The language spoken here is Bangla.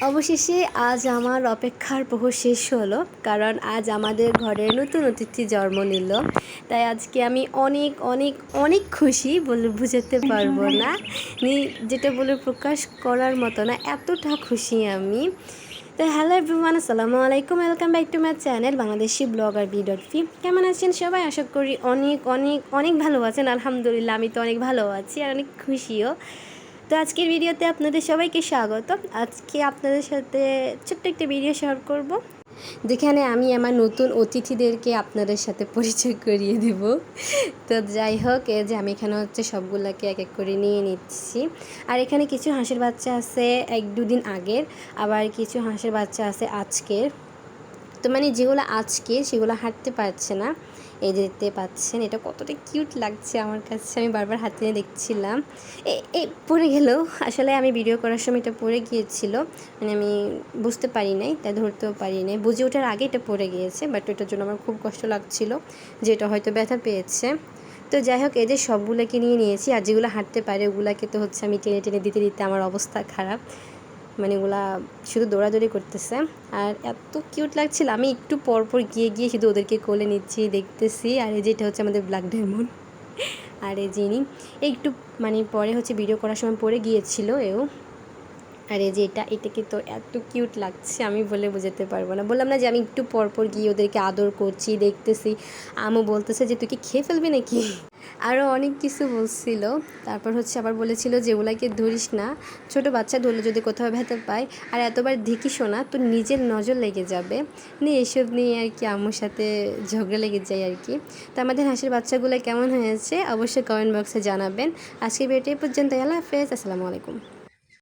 অবশেষে আজ আমার অপেক্ষার প্রহর শেষ হলো, কারণ আজ আমাদের ঘরে নতুন অতিথি জন্ম নিল। তাই আজকে আমি অনেক অনেক অনেক খুশি বলে বুঝাতে পারব না। নি- যেটা বলে প্রকাশ করার মতো না, এতটা খুশি আমি। তো হ্যালো এভরিওয়ান, আসসালামু আলাইকুম, welcome back to my channel Bangladeshi blogger B dot fi কেমন আছেন সবাই? আশা করি অনেক অনেক অনেক ভালো আছেন। আলহামদুলিল্লাহ, আমি তো অনেক ভালো আছি আর অনেক খুশিও। তো আজকের ভিডিওতে আপনাদের সবাইকে স্বাগত আজকে আপনাদের সাথে ছোট্ট একটা ভিডিও শেয়ার করব, যেখানে আমি আমার নতুন অতিথিদেরকে আপনাদের সাথে পরিচয় করিয়ে দেব। তো যাই হোক, এই যে আমি এখানে হচ্ছে সবগুলোকে এক এক করে নিয়ে নিচ্ছি। আর এখানে কিছু হাঁসের বাচ্চা আছে এক দুদিন আগের, আবার কিছু হাঁসের বাচ্চা আছে আজকের। তো মানে যেগুলো আজকে সেগুলো হাঁটতে পারছে না। এই যে দেখতে পাচ্ছেন, এটা কতটা কিউট লাগছে আমার কাছে। আমি বারবার হাতে নিয়ে দেখছিলাম। এ- পড়ে গেল আসলে আমি ভিডিও করার সময় এটা পড়ে গিয়েছিল। মানে আমি বুঝতে পারি নাই, তাই ধরতেও পারি নাই। বুঝে ওঠার আগে এটা পড়ে গিয়েছে, বাট ওটার জন্য আমার খুব কষ্ট লাগছিল যে এটা হয়তো ব্যথা পেয়েছে। তো যাই হোক যে সবগুলোকে নিয়ে নিয়েছি, আর যেগুলো হাঁটতে পারে ওগুলাকে তো হচ্ছে আমি টেনে টেনে দিতে দিতে আমার অবস্থা খারাপ। মানে ওগুলা শুধু দৌড়াদৌড়ি করতেছে। আর এত কিউট লাগছিল। আমি একটু পর পর গিয়ে গিয়ে শুধু ওদেরকে কোলে নিচ্ছি, দেখতেছি। আর এই যেটা হচ্ছে আমাদের ব্ল্যাক ডায়মন্ড আর এই যিনি, একটু মানে পরে হচ্ছে ভিডিও করার সময় পরে গিয়েছিল এও। আর এই যে এটা, এটাকে তো এত কিউট লাগছে, আমি বলে বোঝাতে পারব না। বললাম না যে আমি একটু পর পর গিয়ে ওদেরকে আদর করছি, দেখতেছি। আমও বলতেছে যে, তুই কি খেয়ে ফেলবি নাকি? আরও অনেক কিছু বলছিল। তারপর হচ্ছে আবার বলেছিল যে ওগুলাকে ধরিস না। ছোট বাচ্চা ধরলে যদি কোথাও ভেতর পায়, আর এতবার দেখিসও না, তো নিজের নজর লেগে যাবে। নিয়ে এসব নিয়ে আর কি আম্মুর সাথে ঝগড়া লেগে যায় আর কি। তো আমাদের হাঁসের বাচ্চাগুলো কেমন হয়েছে, অবশ্যই কমেন্ট বক্সে জানাবেন। আজকে ভিডিওটি পর্যন্ত আল্লাহ হাফেজ। আসসালামু আলাইকুম।